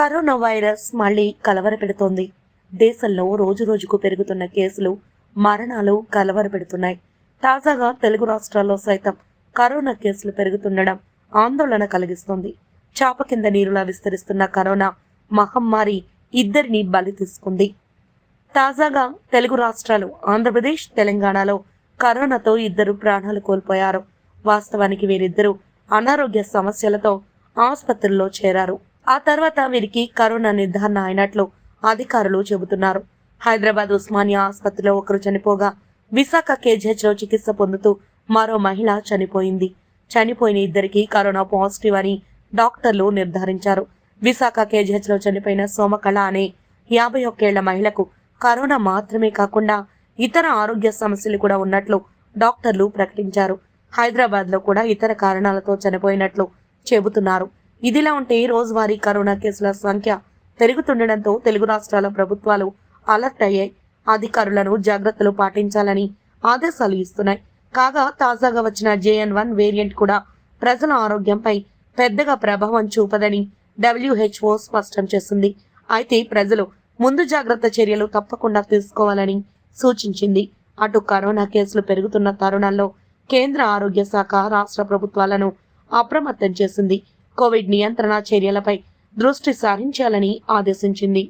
Corona virus మళ్ళీ కలవరపెడుతోంది. దేశంలో రోజు రోజుకు పెరుగుతున్న కేసులు మరణాలు కలవరపెడుతున్నాయి. తాజాగా తెలుగు రాష్ట్రాల్లో సైతం కరోనా కేసులు పెరుగుతుండడం ఆందోళన కలిగిస్తోంది. చాప కింద నీరులా విస్తరిస్తున్న కరోనా మహమ్మారి ఇద్దరిని బలి తీసుకుంది. తాజాగా తెలుగు రాష్ట్రాలు ఆంధ్రప్రదేశ్ తెలంగాణలో కరోనాతో ఇద్దరు ప్రాణాలు కోల్పోయారు. వాస్తవానికి వీరిద్దరూ అనారోగ్య సమస్యలతో ఆసుపత్రుల్లో చేరారు. ఆ తర్వాత వీరికి కరోనా నిర్ధారణ అయినట్లు అధికారులు చెబుతున్నారు. హైదరాబాద్ ఉస్మానియా ఆసుపత్రిలో ఒకరు చనిపోగా విశాఖ కేజీహెచ్లో చికిత్స పొందుతూ మరో మహిళ చనిపోయింది. చనిపోయిన ఇద్దరికి కరోనా పాజిటివ్ అని డాక్టర్లు నిర్ధారించారు. విశాఖ కేజీహెచ్లో చనిపోయిన సోమకళ అనే యాభై ఒక్కేళ్ళ మహిళకు కరోనా మాత్రమే కాకుండా ఇతర ఆరోగ్య సమస్యలు కూడా ఉన్నట్లు డాక్టర్లు ప్రకటించారు. హైదరాబాద్లో కూడా ఇతర కారణాలతో చనిపోయినట్లు చెబుతున్నారు. ఇదిలా ఉంటే రోజువారీ కరోనా కేసుల సంఖ్య పెరుగుతుండటంతో తెలుగు రాష్ట్రాల ప్రభుత్వాలు అలర్ట్ అయ్యాయి. అధికారులను జాగ్రత్తలు పాటించాలని ఆదేశాలు ఇస్తున్నాయి. కాగా తాజాగా వచ్చిన జేఎన్ వన్ వేరియంట్ కూడా ప్రజల ఆరోగ్యంపై పెద్దగా ప్రభావం చూపదని డబ్ల్యూహెచ్ఓ స్పష్టం చేసింది. అయితే ప్రజలు ముందు జాగ్రత్త చర్యలు తప్పకుండా తీసుకోవాలని సూచించింది. అటు కరోనా కేసులు పెరుగుతున్న తరుణంలో కేంద్ర ఆరోగ్య శాఖ రాష్ట్ర ప్రభుత్వాలను అప్రమత్తం చేసింది. కోవిడ్ నియంత్రణ చర్యలపై దృష్టి సారించాలని ఆదేశించింది.